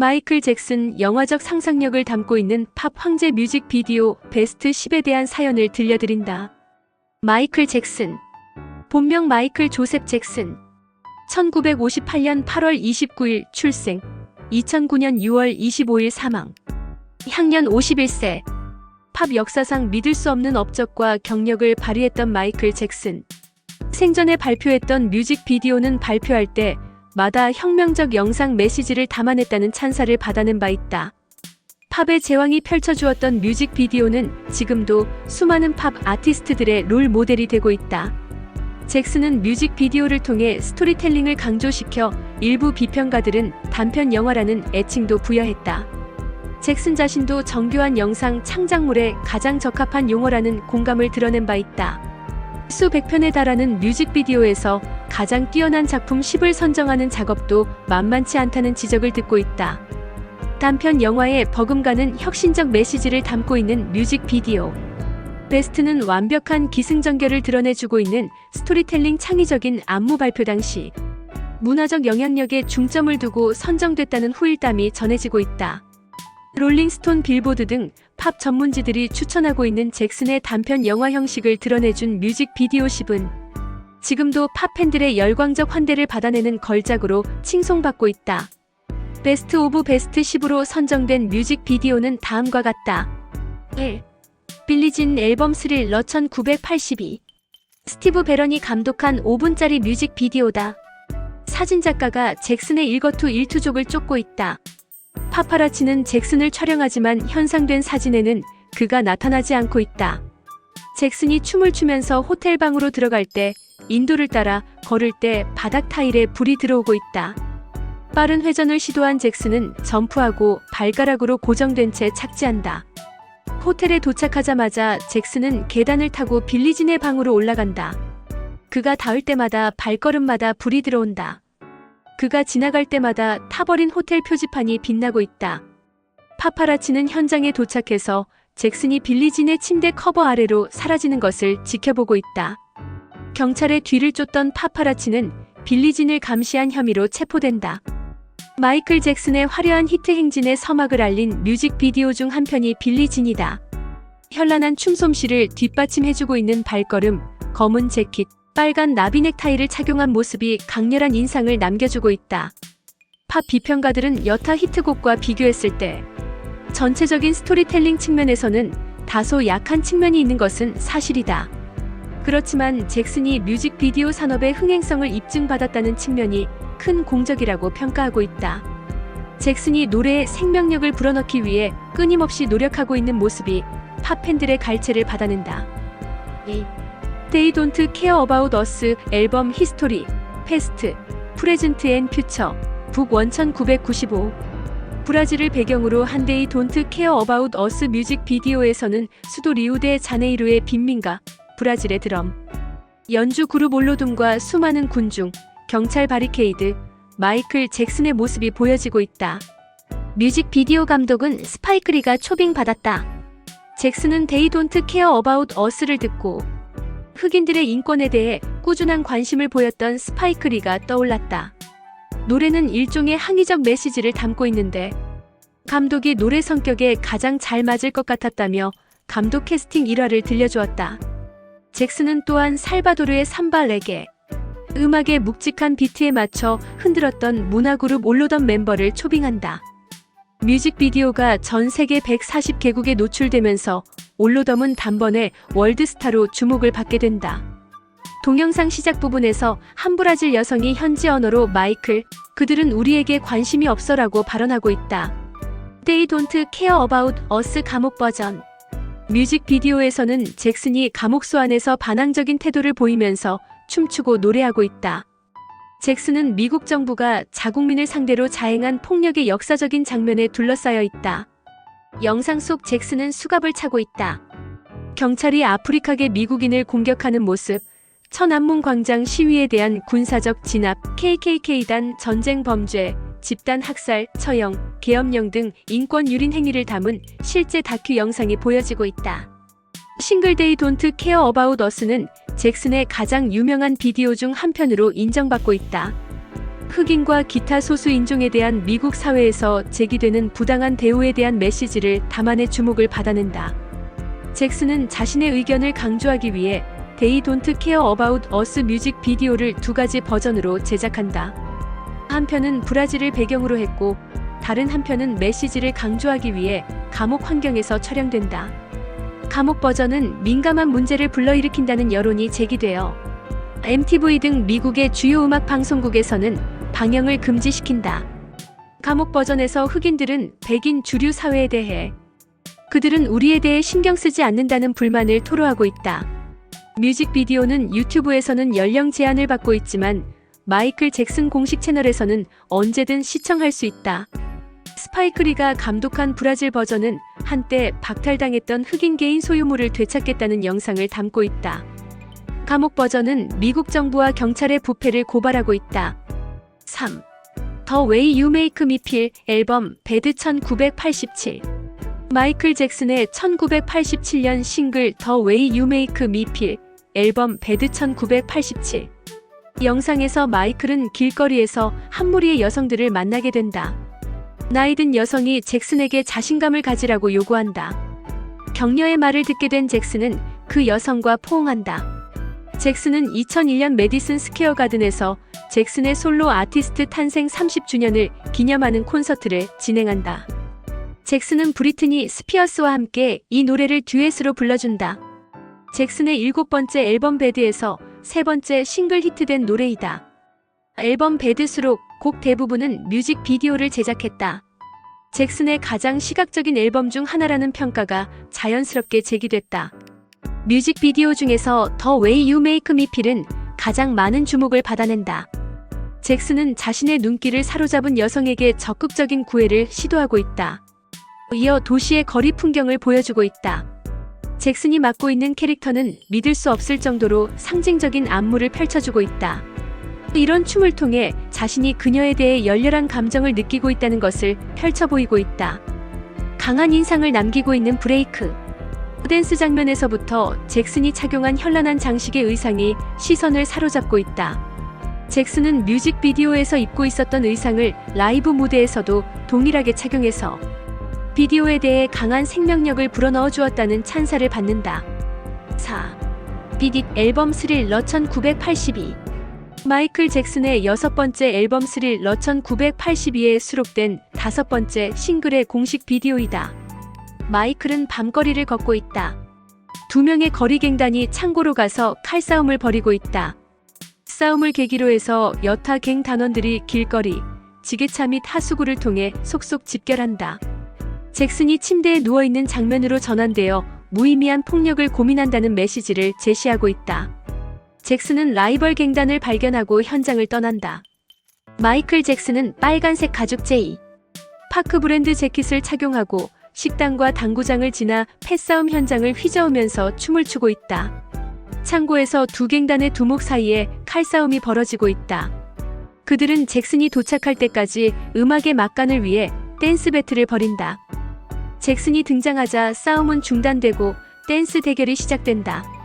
마이클 잭슨 영화적 상상력을 담고 있는 팝 황제 뮤직 비디오 베스트 10에 대한 사연을 들려드린다. 마이클 잭슨. 본명 마이클 조셉 잭슨. 1958년 8월 29일 출생. 2009년 6월 25일 사망. 향년 51세. 팝 역사상 믿을 수 없는 업적과 경력을 발휘했던 마이클 잭슨. 생전에 발표했던 뮤직비디오는 발표할 때 마다 혁명적 영상 메시지를 담아냈다는 찬사를 받아낸 바 있다. 팝의 제왕이 펼쳐주었던 뮤직비디오는 지금도 수많은 팝 아티스트들의 롤 모델이 되고 있다. 잭슨은 뮤직비디오를 통해 스토리텔링을 강조시켜 일부 비평가들은 단편 영화라는 애칭도 부여했다. 잭슨 자신도 정교한 영상 창작물에 가장 적합한 용어라는 공감을 드러낸 바 있다. 수백 편에 달하는 뮤직비디오에서 가장 뛰어난 작품 10을 선정하는 작업도 만만치 않다는 지적을 듣고 있다. 단편 영화에 버금가는 혁신적 메시지를 담고 있는 뮤직비디오. 베스트는 완벽한 기승전결을 드러내주고 있는 스토리텔링 창의적인 안무 발표 당시 문화적 영향력에 중점을 두고 선정됐다는 후일담이 전해지고 있다. 롤링스톤 빌보드 등 팝 전문지들이 추천하고 있는 잭슨의 단편 영화 형식을 드러내준 뮤직 비디오 10은 지금도 팝 팬들의 열광적 환대를 받아내는 걸작으로 칭송받고 있다. 베스트 오브 베스트 10으로 선정된 뮤직 비디오는 다음과 같다. 1. 빌리진 앨범 스릴러 1982 스티브 베런이 감독한 5분짜리 뮤직 비디오다. 사진작가가 잭슨의 일거투 일투족을 쫓고 있다. 파파라치는 잭슨을 촬영하지만 현상된 사진에는 그가 나타나지 않고 있다. 잭슨이 춤을 추면서 호텔 방으로 들어갈 때 인도를 따라 걸을 때 바닥 타일에 불이 들어오고 있다. 빠른 회전을 시도한 잭슨은 점프하고 발가락으로 고정된 채 착지한다. 호텔에 도착하자마자 잭슨은 계단을 타고 빌리진의 방으로 올라간다. 그가 닿을 때마다 발걸음마다 불이 들어온다. 그가 지나갈 때마다 타버린 호텔 표지판이 빛나고 있다. 파파라치는 현장에 도착해서 잭슨이 빌리진의 침대 커버 아래로 사라지는 것을 지켜보고 있다. 경찰의 뒤를 쫓던 파파라치는 빌리진을 감시한 혐의로 체포된다. 마이클 잭슨의 화려한 히트 행진의 서막을 알린 뮤직비디오 중 한 편이 빌리진이다. 현란한 춤 솜씨를 뒷받침해주고 있는 발걸음, 검은 재킷, 빨간 나비 넥타이를 착용한 모습이 강렬한 인상을 남겨주고 있다. 팝 비평가들은 여타 히트곡과 비교했을 때 전체적인 스토리텔링 측면에서는 다소 약한 측면이 있는 것은 사실이다. 그렇지만 잭슨이 뮤직비디오 산업의 흥행성을 입증받았다는 측면이 큰 공적이라고 평가하고 있다. 잭슨이 노래에 생명력을 불어넣기 위해 끊임없이 노력하고 있는 모습이 팝 팬들의 갈채를 받아낸다. 2. They Don't Care About Us 앨범 히스토리 패스트 프레젠트 앤 퓨처 북 원천 995 브라질을 배경으로 한 They Don't Care About Us 뮤직비디오에서는 수도 리우데 자네이루의 빈민가 브라질의 드럼 연주 그룹 올로둠과 수많은 군중 경찰 바리케이드 마이클 잭슨의 모습이 보여지고 있다. 뮤직비디오 감독은 스파이크리가 초빙받았다. 잭슨은 They Don't Care About Us를 듣고 흑인들의 인권에 대해 꾸준한 관심을 보였던 스파이크 리가 떠올랐다. 노래는 일종의 항의적 메시지를 담고 있는데 감독이 노래 성격에 가장 잘 맞을 것 같았다며 감독 캐스팅 일화를 들려주었다. 잭슨은 또한 살바도르의 삼바 레게 음악의 묵직한 비트에 맞춰 흔들었던 문화그룹 올로던 멤버를 초빙한다. 뮤직비디오가 전 세계 140개국에 노출되면서 올로덤은 단번에 월드스타로 주목을 받게 된다. 동영상 시작 부분에서 한 브라질 여성이 현지 언어로 마이클, 그들은 우리에게 관심이 없어라고 발언하고 있다. They don't care about us 감옥 버전. 뮤직비디오에서는 잭슨이 감옥소 안에서 반항적인 태도를 보이면서 춤추고 노래하고 있다. 잭슨은 미국 정부가 자국민을 상대로 자행한 폭력의 역사적인 장면에 둘러싸여 있다. 영상 속 잭슨은 수갑을 차고 있다. 경찰이 아프리카계 미국인을 공격하는 모습, 천안문 광장 시위에 대한 군사적 진압, KKK단 전쟁 범죄, 집단 학살, 처형, 계엄령 등 인권 유린 행위를 담은 실제 다큐 영상이 보여지고 있다. 싱글데이 돈트 케어 어바웃 어스는 잭슨의 가장 유명한 비디오 중 한 편으로 인정받고 있다. 흑인과 기타 소수 인종에 대한 미국 사회에서 제기되는 부당한 대우에 대한 메시지를 담아내 주목을 받아낸다. 잭슨은 자신의 의견을 강조하기 위해 They Don't Care About Us 뮤직 비디오를 두 가지 버전으로 제작한다. 한 편은 브라질을 배경으로 했고 다른 한 편은 메시지를 강조하기 위해 감옥 환경에서 촬영된다. 감옥 버전은 민감한 문제를 불러일으킨다는 여론이 제기되어 MTV 등 미국의 주요 음악 방송국에서는 방영을 금지시킨다. 감옥 버전에서 흑인들은 백인 주류 사회에 대해 그들은 우리에 대해 신경 쓰지 않는다는 불만을 토로하고 있다. 뮤직비디오는 유튜브에서는 연령 제한을 받고 있지만 마이클 잭슨 공식 채널에서는 언제든 시청할 수 있다. 스파이크리가 감독한 브라질 버전은 한때 박탈당했던 흑인 개인 소유물을 되찾겠다는 영상을 담고 있다. 감옥 버전은 미국 정부와 경찰의 부패를 고발하고 있다. 3. 더 웨이 유 메이크 미필 앨범 배드 1987 마이클 잭슨의 1987년 싱글 더 웨이 유 메이크 미필 앨범 배드 1987 영상에서 마이클은 길거리에서 한 무리의 여성들을 만나게 된다. 나이든 여성이 잭슨에게 자신감을 가지라고 요구한다. 격려의 말을 듣게 된 잭슨은 그 여성과 포옹한다. 잭슨은 2001년 메디슨 스퀘어 가든에서 잭슨의 솔로 아티스트 탄생 30주년을 기념하는 콘서트를 진행한다. 잭슨은 브리트니 스피어스와 함께 이 노래를 듀엣으로 불러준다. 잭슨의 일곱 번째 앨범 배드에서 세 번째 싱글 히트된 노래이다. 앨범 배드 수록 곡 대부분은 뮤직 비디오를 제작했다. 잭슨의 가장 시각적인 앨범 중 하나라는 평가가 자연스럽게 제기됐다. 뮤직비디오 중에서 더 웨이 유 메이크 미 필은 가장 많은 주목을 받아낸다. 잭슨은 자신의 눈길을 사로잡은 여성에게 적극적인 구애를 시도하고 있다. 이어 도시의 거리 풍경을 보여주고 있다. 잭슨이 맡고 있는 캐릭터는 믿을 수 없을 정도로 상징적인 안무를 펼쳐주고 있다. 이런 춤을 통해 자신이 그녀에 대해 열렬한 감정을 느끼고 있다는 것을 펼쳐 보이고 있다. 강한 인상을 남기고 있는 브레이크. 댄스 장면에서부터 잭슨이 착용한 현란한 장식의 의상이 시선을 사로잡고 있다. 잭슨은 뮤직비디오에서 입고 있었던 의상을 라이브 무대에서도 동일하게 착용해서 비디오에 대해 강한 생명력을 불어넣어 주었다는 찬사를 받는다. 4. 비딧 앨범 스릴 러 1982 마이클 잭슨의 여섯 번째 앨범 스릴러 1982에 수록된 다섯 번째 싱글의 공식 비디오이다. 마이클은 밤거리를 걷고 있다. 두 명의 거리갱단이 창고로 가서 칼싸움을 벌이고 있다. 싸움을 계기로 해서 여타 갱 단원들이 길거리, 지게차 및 하수구를 통해 속속 집결한다. 잭슨이 침대에 누워있는 장면으로 전환되어 무의미한 폭력을 고민한다는 메시지를 제시하고 있다. 잭슨은 라이벌 갱단을 발견하고 현장을 떠난다. 마이클 잭슨은 빨간색 가죽 제이, 파크 브랜드 재킷을 착용하고 식당과 당구장을 지나 패싸움 현장을 휘저으면서 춤을 추고 있다. 창고에서 두 갱단의 두목 사이에 칼싸움이 벌어지고 있다. 그들은 잭슨이 도착할 때까지 음악의 막간을 위해 댄스 배틀을 벌인다. 잭슨이 등장하자 싸움은 중단되고 댄스 대결이 시작된다.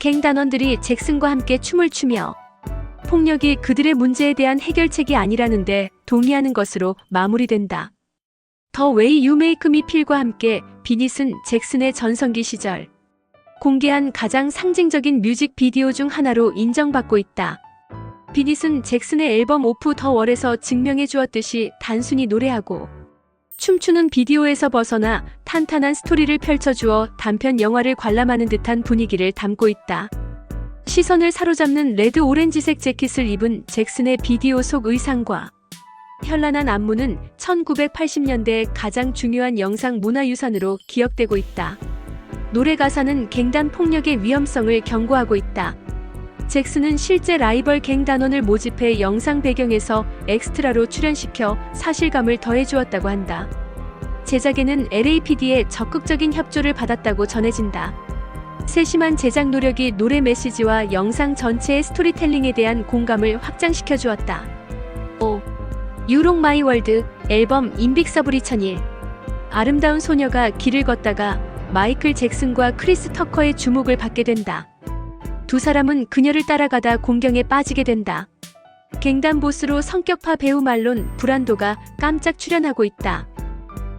갱 단원들이 잭슨과 함께 춤을 추며 폭력이 그들의 문제에 대한 해결책이 아니라는데 동의하는 것으로 마무리된다. 더 웨이 유 메이크 미 필과 함께 비닛은 잭슨의 전성기 시절 공개한 가장 상징적인 뮤직 비디오 중 하나로 인정받고 있다. 비닛은 잭슨의 앨범 오프 더 월에서 증명해 주었듯이 단순히 노래하고 춤추는 비디오에서 벗어나 탄탄한 스토리를 펼쳐주어 단편 영화를 관람하는 듯한 분위기를 담고 있다. 시선을 사로잡는 레드 오렌지색 재킷을 입은 잭슨의 비디오 속 의상과 현란한 안무는 1980년대 가장 중요한 영상 문화유산으로 기억되고 있다. 노래 가사는 갱단 폭력의 위험성을 경고하고 있다. 잭슨은 실제 라이벌 갱 단원을 모집해 영상 배경에서 엑스트라로 출연시켜 사실감을 더해주었다고 한다. 제작에는 LAPD의 적극적인 협조를 받았다고 전해진다. 세심한 제작 노력이 노래 메시지와 영상 전체의 스토리텔링에 대한 공감을 확장시켜 주었다. 5. 유록 마이 월드 앨범 인빅서브 2001 아름다운 소녀가 길을 걷다가 마이클 잭슨과 크리스 터커의 주목을 받게 된다. 두 사람은 그녀를 따라가다 공경에 빠지게 된다. 갱단보스로 성격파 배우 말론 브란도가 깜짝 출연하고 있다.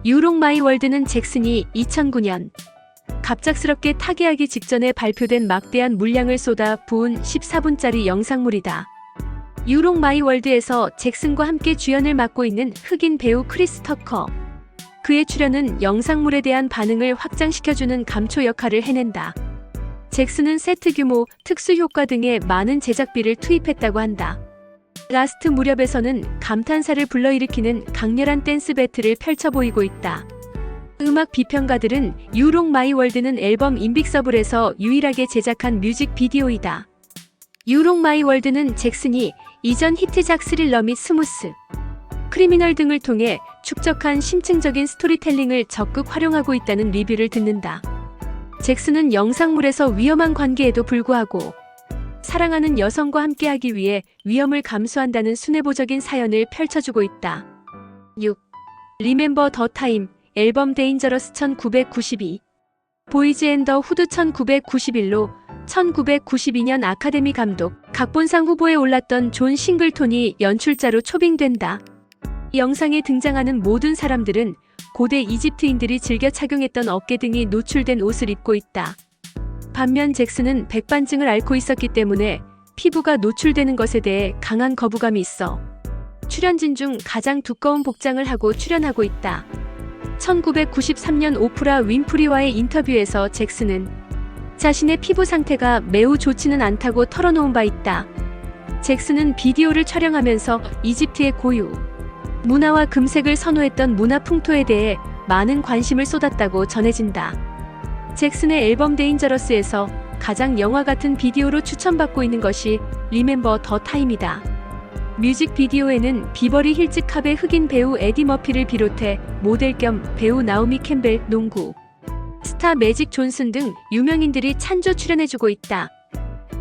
유록 마이 월드는 잭슨이 2009년 갑작스럽게 타계하기 직전에 발표된 막대한 물량을 쏟아 부은 14분짜리 영상물이다. 유록 마이 월드에서 잭슨과 함께 주연을 맡고 있는 흑인 배우 크리스 터커. 그의 출연은 영상물에 대한 반응을 확장시켜주는 감초 역할을 해낸다. 잭슨은 세트 규모, 특수 효과 등의 많은 제작비를 투입했다고 한다. 라스트 무렵에서는 감탄사를 불러일으키는 강렬한 댄스 배틀을 펼쳐 보이고 있다. 음악 비평가들은 유록 마이 월드는 앨범 인빅서블에서 유일하게 제작한 뮤직 비디오이다. 유록 마이 월드는 잭슨이 이전 히트작 스릴러 및 스무스, 크리미널 등을 통해 축적한 심층적인 스토리텔링을 적극 활용하고 있다는 리뷰를 듣는다. 잭슨은 영상물에서 위험한 관계에도 불구하고 사랑하는 여성과 함께하기 위해 위험을 감수한다는 순애보적인 사연을 펼쳐주고 있다. 6. 리멤버 더 타임 앨범 데인저러스 1992 보이즈 앤 더 후드 1991로 1992년 아카데미 감독 각본상 후보에 올랐던 존 싱글톤이 연출자로 초빙된다. 이 영상에 등장하는 모든 사람들은 고대 이집트인들이 즐겨 착용했던 어깨 등이 노출된 옷을 입고 있다. 반면 잭슨은 백반증을 앓고 있었기 때문에 피부가 노출되는 것에 대해 강한 거부감이 있어 출연진 중 가장 두꺼운 복장을 하고 출연하고 있다. 1993년 오프라 윈프리와의 인터뷰에서 잭슨은 자신의 피부 상태가 매우 좋지는 않다고 털어놓은 바 있다. 잭슨은 비디오를 촬영하면서 이집트의 고유, 문화와 금색을 선호했던 문화 풍토에 대해 많은 관심을 쏟았다고 전해진다. 잭슨의 앨범 데인저러스에서 가장 영화 같은 비디오로 추천받고 있는 것이 리멤버 더 타임이다. 뮤직 비디오에는 비버리 힐즈 캅의 흑인 배우 에디 머피를 비롯해 모델 겸 배우 나오미 캠벨, 농구, 스타 매직 존슨 등 유명인들이 찬조 출연해주고 있다.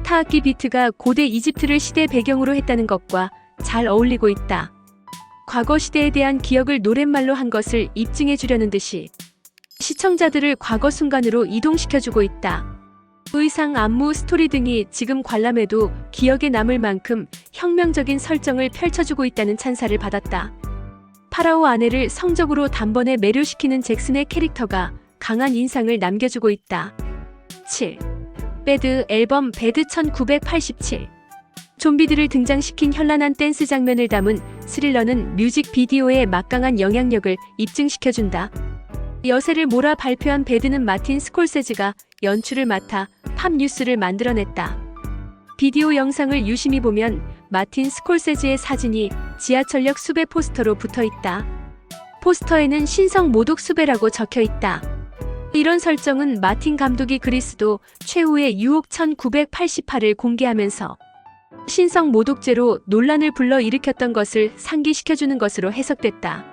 타악기 비트가 고대 이집트를 시대 배경으로 했다는 것과 잘 어울리고 있다. 과거 시대에 대한 기억을 노랫말로 한 것을 입증해 주려는 듯이 시청자들을 과거 순간으로 이동시켜주고 있다. 의상, 안무, 스토리 등이 지금 관람해도 기억에 남을 만큼 혁명적인 설정을 펼쳐주고 있다는 찬사를 받았다. 파라오 아내를 성적으로 단번에 매료시키는 잭슨의 캐릭터가 강한 인상을 남겨주고 있다. 7. 배드 앨범 배드 1987 좀비들을 등장시킨 현란한 댄스 장면을 담은 스릴러는 뮤직 비디오의 막강한 영향력을 입증시켜준다. 여세를 몰아 발표한 배드는 마틴 스콜세즈가 연출을 맡아 팝 뉴스를 만들어냈다. 비디오 영상을 유심히 보면 마틴 스콜세즈의 사진이 지하철역 수배 포스터로 붙어 있다. 포스터에는 신성 모독 수배라고 적혀 있다. 이런 설정은 마틴 감독이 그리스도 최후의 유혹 1988을 공개하면서 신성 모독죄로 논란을 불러 일으켰던 것을 상기시켜주는 것으로 해석됐다.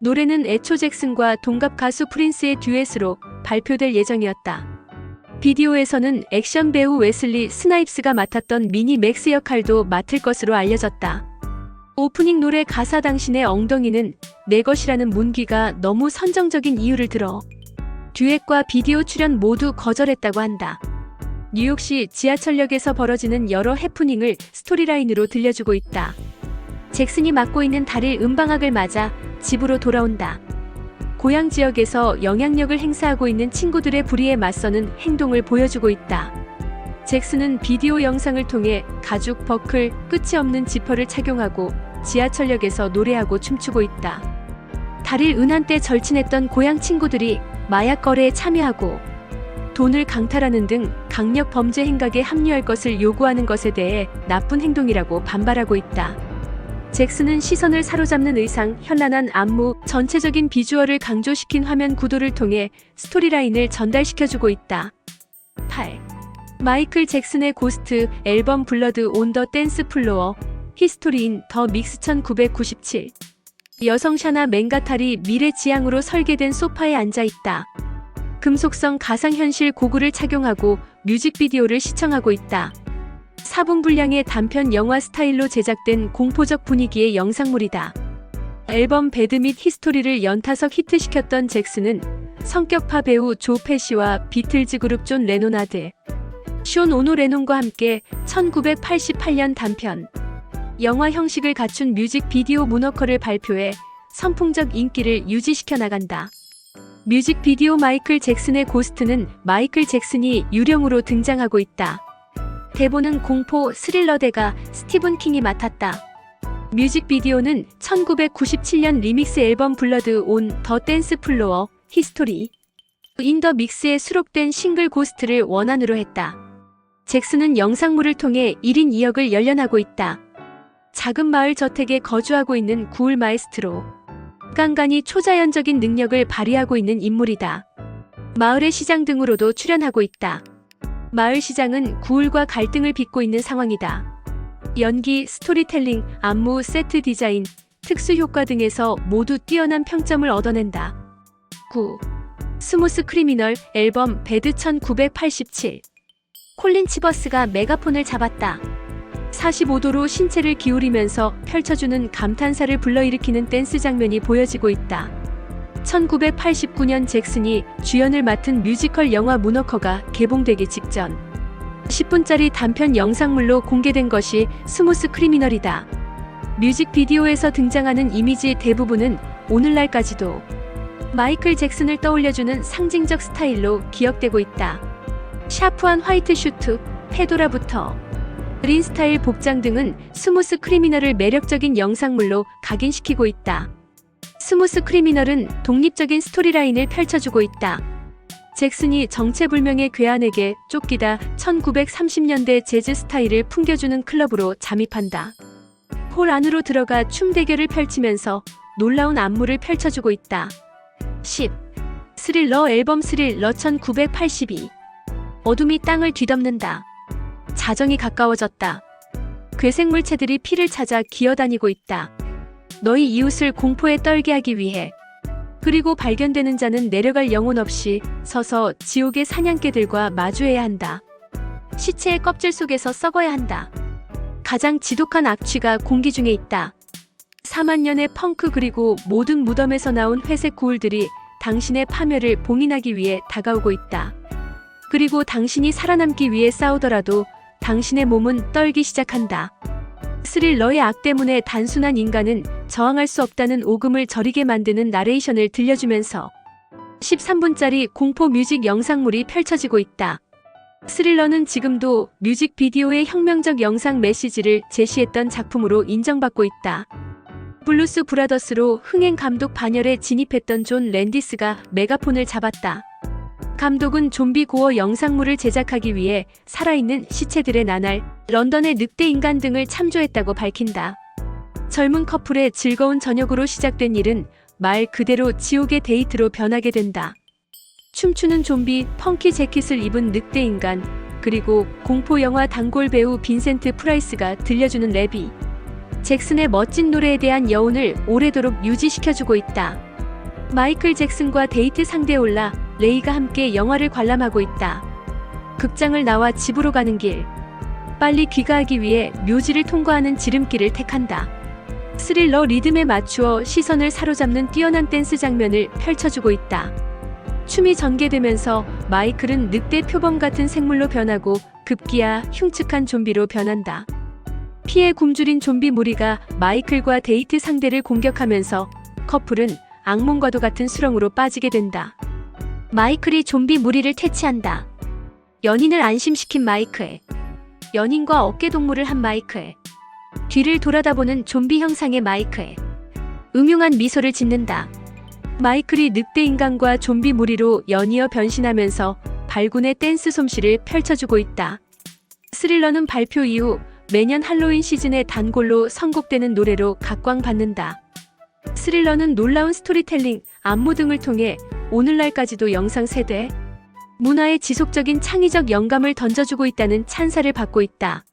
노래는 애초 잭슨과 동갑 가수 프린스의 듀엣으로 발표될 예정이었다. 비디오에서는 액션 배우 웨슬리 스나입스가 맡았던 미니 맥스 역할도 맡을 것으로 알려졌다. 오프닝 노래 가사 당신의 엉덩이는 내 것이라는 문귀가 너무 선정적인 이유를 들어 듀엣과 비디오 출연 모두 거절했다고 한다. 뉴욕시 지하철역에서 벌어지는 여러 해프닝을 스토리라인으로 들려주고 있다. 잭슨이 맡고 있는 달일 음방학을 맞아 집으로 돌아온다. 고향 지역에서 영향력을 행사하고 있는 친구들의 불의에 맞서는 행동을 보여주고 있다. 잭슨은 비디오 영상을 통해 가죽, 버클, 끝이 없는 지퍼를 착용하고 지하철역에서 노래하고 춤추고 있다. 달일 은한 때 절친했던 고향 친구들이 마약 거래에 참여하고 돈을 강탈하는 등 강력 범죄 행각에 합류할 것을 요구하는 것에 대해 나쁜 행동이라고 반발하고 있다. 잭슨은 시선을 사로잡는 의상, 현란한 안무, 전체적인 비주얼을 강조시킨 화면 구도를 통해 스토리라인을 전달시켜주고 있다. 8. 마이클 잭슨의 고스트 앨범 블러드 온 더 댄스 플로어 히스토리인 더 믹스 1997 여성 샤나 맹가탈이 미래 지향으로 설계된 소파에 앉아 있다. 금속성 가상현실 고글을 착용하고 뮤직비디오를 시청하고 있다. 4분 분량의 단편 영화 스타일로 제작된 공포적 분위기의 영상물이다. 앨범 배드 및 히스토리를 연타석 히트시켰던 잭슨은 성격파 배우 조 페시와 비틀즈 그룹 존 레노나드, 숀 오노 레논과 함께 1988년 단편 영화 형식을 갖춘 뮤직비디오 문워커를 발표해 선풍적 인기를 유지시켜 나간다. 뮤직비디오 마이클 잭슨의 고스트는 마이클 잭슨이 유령으로 등장하고 있다. 대본은 공포 스릴러 대가 스티븐 킹이 맡았다. 뮤직비디오는 1997년 리믹스 앨범 블러드 온 더 댄스 플로어 히스토리 인더 믹스에 수록된 싱글 고스트를 원안으로 했다. 잭슨은 영상물을 통해 1인 2역을 연연하고 있다. 작은 마을 저택에 거주하고 있는 구울 마에스트로. 깐깐이 초자연적인 능력을 발휘하고 있는 인물이다. 마을의 시장 등으로도 출연하고 있다. 마을 시장은 구울과 갈등을 빚고 있는 상황이다. 연기, 스토리텔링, 안무, 세트 디자인, 특수 효과 등에서 모두 뛰어난 평점을 얻어낸다. 9. 스무스 크리미널 앨범 배드 1987 콜린 치버스가 메가폰을 잡았다. 45도로 신체를 기울이면서 펼쳐주는 감탄사를 불러일으키는 댄스 장면이 보여지고 있다. 1989년 잭슨이 주연을 맡은 뮤지컬 영화 문워커가 개봉되기 직전 10분짜리 단편 영상물로 공개된 것이 스무스 크리미널이다. 뮤직비디오에서 등장하는 이미지 대부분은 오늘날까지도 마이클 잭슨을 떠올려주는 상징적 스타일로 기억되고 있다. 샤프한 화이트 슈트, 페도라부터 그린 스타일 복장 등은 스무스 크리미널을 매력적인 영상물로 각인시키고 있다. 스무스 크리미널은 독립적인 스토리라인을 펼쳐주고 있다. 잭슨이 정체불명의 괴한에게 쫓기다 1930년대 재즈 스타일을 풍겨주는 클럽으로 잠입한다. 홀 안으로 들어가 춤 대결을 펼치면서 놀라운 안무를 펼쳐주고 있다. 10. 스릴러 앨범 스릴러 1982 어둠이 땅을 뒤덮는다. 자정이 가까워졌다. 괴생물체들이 피를 찾아 기어다니고 있다. 너희 이웃을 공포에 떨게 하기 위해. 그리고 발견되는 자는 내려갈 영혼 없이 서서 지옥의 사냥개들과 마주해야 한다. 시체의 껍질 속에서 썩어야 한다. 가장 지독한 악취가 공기 중에 있다. 4만 년의 펑크 그리고 모든 무덤에서 나온 회색 고울들이 당신의 파멸을 봉인하기 위해 다가오고 있다. 그리고 당신이 살아남기 위해 싸우더라도 당신의 몸은 떨기 시작한다. 스릴러의 악 때문에 단순한 인간은 저항할 수 없다는 오금을 저리게 만드는 나레이션을 들려주면서 13분짜리 공포 뮤직 영상물이 펼쳐지고 있다. 스릴러는 지금도 뮤직 비디오의 혁명적 영상 메시지를 제시했던 작품으로 인정받고 있다. 블루스 브라더스로 흥행 감독 반열에 진입했던 존 랜디스가 메가폰을 잡았다. 감독은 좀비 고어 영상물을 제작하기 위해 살아있는 시체들의 나날, 런던의 늑대 인간 등을 참조했다고 밝힌다. 젊은 커플의 즐거운 저녁으로 시작된 일은 말 그대로 지옥의 데이트로 변하게 된다. 춤추는 좀비, 펑키 재킷을 입은 늑대 인간, 그리고 공포 영화 단골 배우 빈센트 프라이스가 들려주는 랩이 잭슨의 멋진 노래에 대한 여운을 오래도록 유지시켜주고 있다. 마이클 잭슨과 데이트 상대에 올라 레이가 함께 영화를 관람하고 있다. 극장을 나와 집으로 가는 길. 빨리 귀가하기 위해 묘지를 통과하는 지름길을 택한다. 스릴러 리듬에 맞추어 시선을 사로잡는 뛰어난 댄스 장면을 펼쳐주고 있다. 춤이 전개되면서 마이클은 늑대 표범 같은 생물로 변하고 급기야 흉측한 좀비로 변한다. 피에 굶주린 좀비 무리가 마이클과 데이트 상대를 공격하면서 커플은 악몽과도 같은 수렁으로 빠지게 된다. 마이클이 좀비 무리를 퇴치한다. 연인을 안심시킨 마이클. 연인과 어깨 동무를 한 마이클. 뒤를 돌아다보는 좀비 형상의 마이클. 음흉한 미소를 짓는다. 마이클이 늑대 인간과 좀비 무리로 연이어 변신하면서 발군의 댄스 솜씨를 펼쳐주고 있다. 스릴러는 발표 이후 매년 할로윈 시즌의 단골로 선곡되는 노래로 각광받는다. 스릴러는 놀라운 스토리텔링, 안무 등을 통해 오늘날까지도 영상 세대, 문화에 지속적인 창의적 영감을 던져주고 있다는 찬사를 받고 있다.